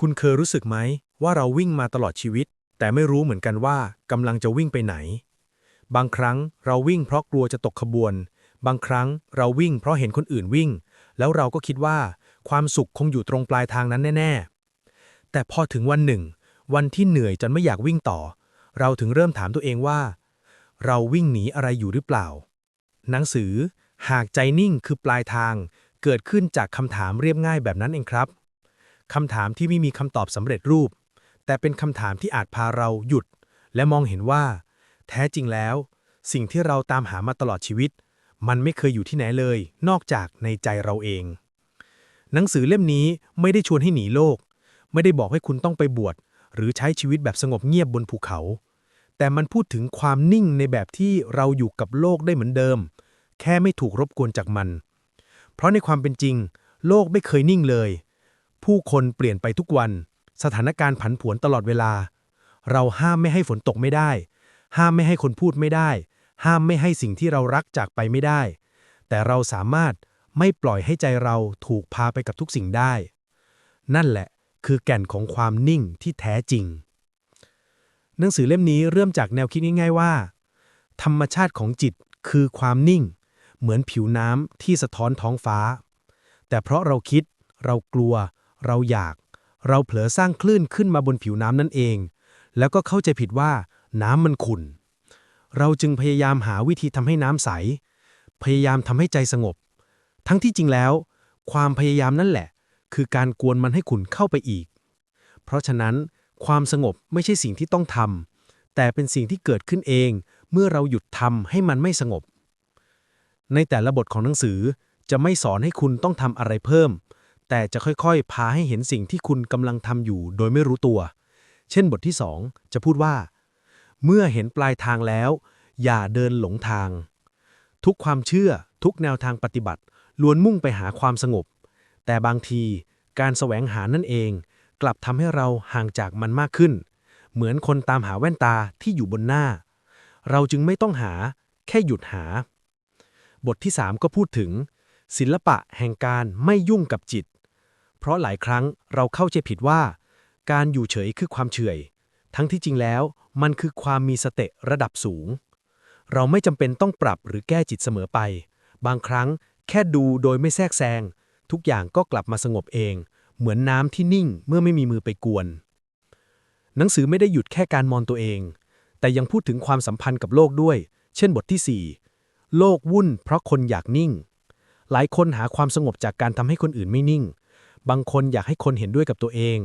คุณเคยรู้สึกไหม ว่าเราวิ่งมาตลอดชีวิต แต่ไม่รู้เหมือนกันว่ากำลังจะวิ่งไปไหน บางครั้งเราวิ่งเพราะกลัวจะตกขบวน บางครั้งเราวิ่งเพราะเห็นคนอื่นวิ่ง แล้วเราก็คิดว่าความสุขคงอยู่ตรงปลายทางนั้นแน่ ๆ แต่พอถึงวันหนึ่ง วันที่เหนื่อยจนไม่อยากวิ่งต่อ เราถึงเริ่มถามตัวเองว่า เราวิ่งหนีอะไรอยู่หรือเปล่า หนังสือ หากใจนิ่งคือปลายทาง เกิดขึ้นจากคำถามเรียบง่ายแบบนั้นเองครับ คำถามที่ไม่มีคำตอบสำเร็จรูป แต่เป็นคำถามที่อาจพาเราหยุด และมองเห็นว่า แท้จริงแล้ว สิ่งที่เราตามหามาตลอดชีวิต มันไม่เคยอยู่ที่ไหนเลย นอกจากในใจเราเอง หนังสือเล่มนี้ไม่ได้ชวนให้หนีโลก ไม่ได้บอกให้คุณต้องไปบวชหรือใช้ชีวิตแบบสงบเงียบบนภูเขา แต่มันพูดถึงความนิ่งในแบบที่เราอยู่กับโลกได้เหมือนเดิม แค่ไม่ถูกรบกวนจากมัน เพราะในความเป็นจริง โลกไม่เคยนิ่งเลย ผู้คนเปลี่ยนไปทุกวัน สถานการณ์ผันผวนตลอดเวลา เราห้ามไม่ให้ฝนตกไม่ได้ ห้ามไม่ให้คนพูดไม่ได้ ห้ามไม่ให้สิ่งที่เรารักจากไปไม่ได้ แต่เราสามารถไม่ปล่อยให้ใจเราถูกพาไปกับทุกสิ่งได้ นั่นแหละคือแก่นของความนิ่งที่แท้จริง หนังสือเล่มนี้เริ่มจากแนวคิดง่ายๆว่า ธรรมชาติของจิตคือความนิ่ง เหมือนผิวน้ำที่สะท้อนท้องฟ้า แต่เพราะเราคิด เรากลัว เราอยาก เราเผลอสร้างคลื่นขึ้นมาบนผิวน้ำนั่นเอง แล้วก็เข้าใจผิดว่าน้ำมันขุ่น เราจึงพยายามหาวิธีทำให้น้ำใส พยายามทำให้ใจสงบ ทั้งที่จริงแล้ว ความพยายามนั่นแหละ คือการกวนมันให้ขุ่นเข้าไปอีก เพราะฉะนั้นความสงบไม่ใช่สิ่งที่ต้องทำแต่เป็นสิ่งที่เกิดขึ้นเอง เมื่อเราหยุดทำให้มันไม่สงบ ในแต่ละบทของหนังสือจะไม่สอนให้คุณต้องทำอะไรเพิ่ม แต่จะค่อยๆ พาให้เห็นสิ่งที่คุณกำลังทำอยู่โดยไม่รู้ตัว เช่นบทที่สองจะพูดว่า เมื่อเห็นปลายทางแล้ว อย่าเดินหลงทาง ทุกความเชื่อทุกแนวทางปฏิบัติ ล้วนมุ่งไปหาความสงบ แต่บางทีการแสวงหานั่นเอง กลับทำให้เราห่างจากมันมากขึ้น เหมือนคนตามหาแว่นตาที่อยู่บนหน้า เราจึงไม่ต้องหา แค่หยุดหา บทที่ 3 ก็พูดถึง ศิลปะแห่งการไม่ยุ่งกับจิต ราะหลายครั้งเราเข้าใจผิดว่า การอยู่เฉยคือความเฉยทั้งที่จริงแล้วมันคือความมีสเตะระดับสูง เราไม่จำเป็นต้องปรับหรือแก้จิตเสมอไป บางครั้งแค่ดูโดยไม่แทรกแซง ทุกอย่างก็กลับมาสงบเอง เหมือนน้ำที่นิ่งเมื่อไม่มีมือไปกวน หนังสือไม่ได้หยุดแค่การมองตัวเอง แต่ยังพูดถึงความสัมพันธ์กับโลกด้วย เช่นบทที่ 4 โลกวุ่นเพราะคนอยากนิ่ง หลายคนหาความสงบจากการทำให้คนอื่นไม่นิ่ง บางคนอยากให้คนเห็นด้วยกับตัวเอง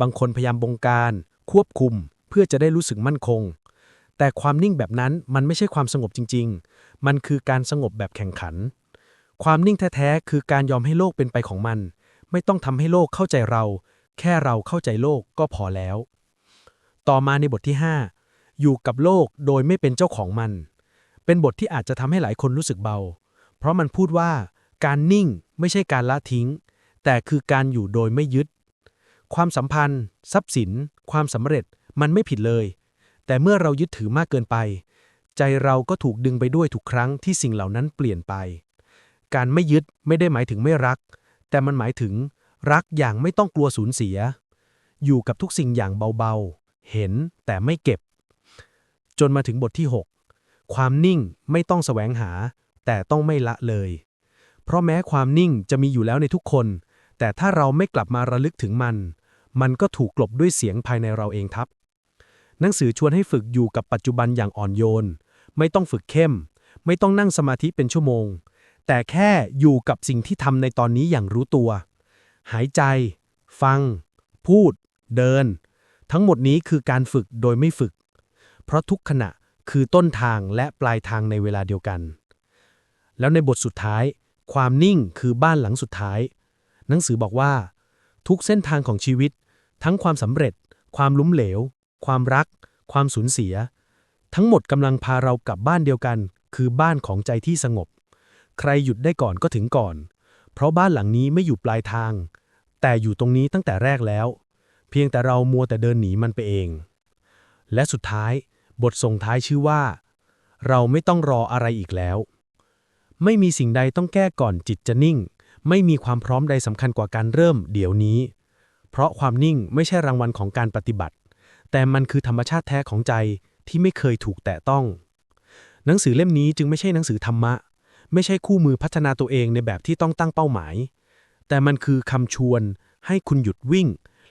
บางคนพยายามบงการ ควบคุม เพื่อจะได้รู้สึกมั่นคง แต่ความนิ่งแบบนั้นมันไม่ใช่ความสงบจริง ๆ มันคือการสงบแบบแข่งขัน ความนิ่งแท้ๆคือการยอมให้โลกเป็นไปของมัน ไม่ต้องทำให้โลกเข้าใจเรา แค่เราเข้าใจโลกก็พอแล้ว ต่อมาในบทที่ 5 อยู่กับโลกโดยไม่เป็นเจ้าของมัน เป็นบทที่อาจจะทำให้หลายคนรู้สึกเบา เพราะมันพูดว่า การนิ่งไม่ใช่การละทิ้ง แต่คือการอยู่โดยไม่ยึด ความสัมพันธ์ ทรัพย์สิน ความสำเร็จมันไม่ผิดเลย แต่เมื่อเรายึดถือมากเกินไป ใจเราก็ถูกดึงไปด้วยทุกครั้งที่สิ่งเหล่านั้นเปลี่ยนไป การไม่ยึดไม่ได้หมายถึงไม่รัก แต่มันหมายถึง รักอย่างไม่ต้องกลัวสูญเสีย อยู่กับทุกสิ่งอย่างเบาๆ เห็นแต่ไม่เก็บ จนมาถึงบทที่ 6 ความนิ่งไม่ต้องแสวงหา แต่ต้องไม่ละเลย เพราะแม้ความนิ่งจะมีอยู่แล้วในทุกคน แต่ถ้าเราไม่กลับมาระลึกถึงมัน มันก็ถูกกลบด้วยเสียงภายในเราเองครับ หนังสือชวนให้ฝึกอยู่กับปัจจุบันอย่างอ่อนโยน ไม่ต้องฝึกเข้ม ไม่ต้องนั่งสมาธิเป็นชั่วโมง แต่แค่อยู่กับสิ่งที่ทำในตอนนี้อย่างรู้ตัว หายใจ ฟัง พูด เดิน ทั้งหมดนี้คือการฝึกโดยไม่ฝึก เพราะทุกขณะคือต้นทางและปลายทางในเวลาเดียวกัน แล้วในบทสุดท้าย ความนิ่งคือบ้านหลังสุดท้าย หนังสือบอกว่า ทุกเส้นทางของชีวิต ทั้งความสำเร็จ ความล้มเหลว ความรัก ความสูญเสีย ทั้งหมดกำลังพาเรากลับบ้านเดียวกัน คือบ้านของใจที่สงบ ใครหยุดได้ก่อนก็ถึงก่อน เพราะบ้านหลังนี้ไม่อยู่ปลายทาง แต่อยู่ตรงนี้ตั้งแต่แรกแล้ว เพียงแต่เรามัวแต่เดินหนีมันไปเอง และสุดท้าย บทส่งท้ายชื่อว่า เราไม่ต้องรออะไรอีกแล้ว ไม่มีสิ่งใดต้องแก้ก่อนจิตจะนิ่ง ไม่มีความพร้อมใดสำคัญกว่าการเริ่มเดี๋ยวนี้ เพราะความนิ่งไม่ใช่รางวัลของการปฏิบัติ แต่มันคือธรรมชาติแท้ของใจที่ไม่เคยถูกแตะต้อง หนังสือเล่มนี้จึงไม่ใช่หนังสือธรรมะ ไม่ใช่คู่มือพัฒนาตัวเองในแบบที่ต้องตั้งเป้าหมาย แต่มันคือคำชวน ให้คุณหยุดวิ่ง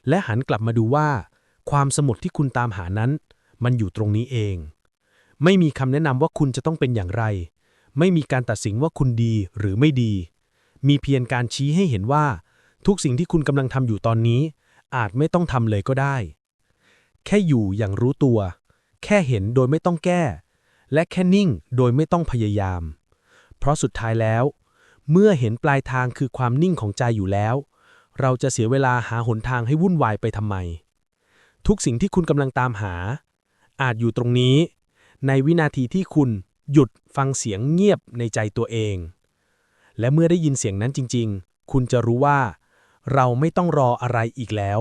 และหันกลับมาดูว่า ความสมุดที่คุณตามหานั้น มันอยู่ตรงนี้เอง ไม่มีคำแนะนำว่าคุณจะต้องเป็นอย่างไร ไม่มีการตัดสินว่าคุณดีหรือไม่ดี มีเพียงการชี้ให้เห็นว่า ทุกสิ่งที่คุณกำลังทำอยู่ตอนนี้ อาจไม่ต้องทำเลยก็ได้ แค่อยู่อย่างรู้ตัว แค่เห็นโดยไม่ต้องแก้ และแค่นิ่งโดยไม่ต้องพยายาม เพราะสุดท้ายแล้ว เมื่อเห็นปลายทางคือความนิ่งของใจอยู่แล้ว เราจะเสียเวลาหาหนทางให้วุ่นวายไปทำไม ทุกสิ่งที่คุณกำลังตามหา อาจอยู่ตรงนี้ ในวินาทีที่คุณหยุดฟังเสียงเงียบในใจตัวเอง และเมื่อได้ยินเสียงนั้นจริง ๆ คุณจะรู้ว่า เราไม่ต้องรออะไรอีกแล้ว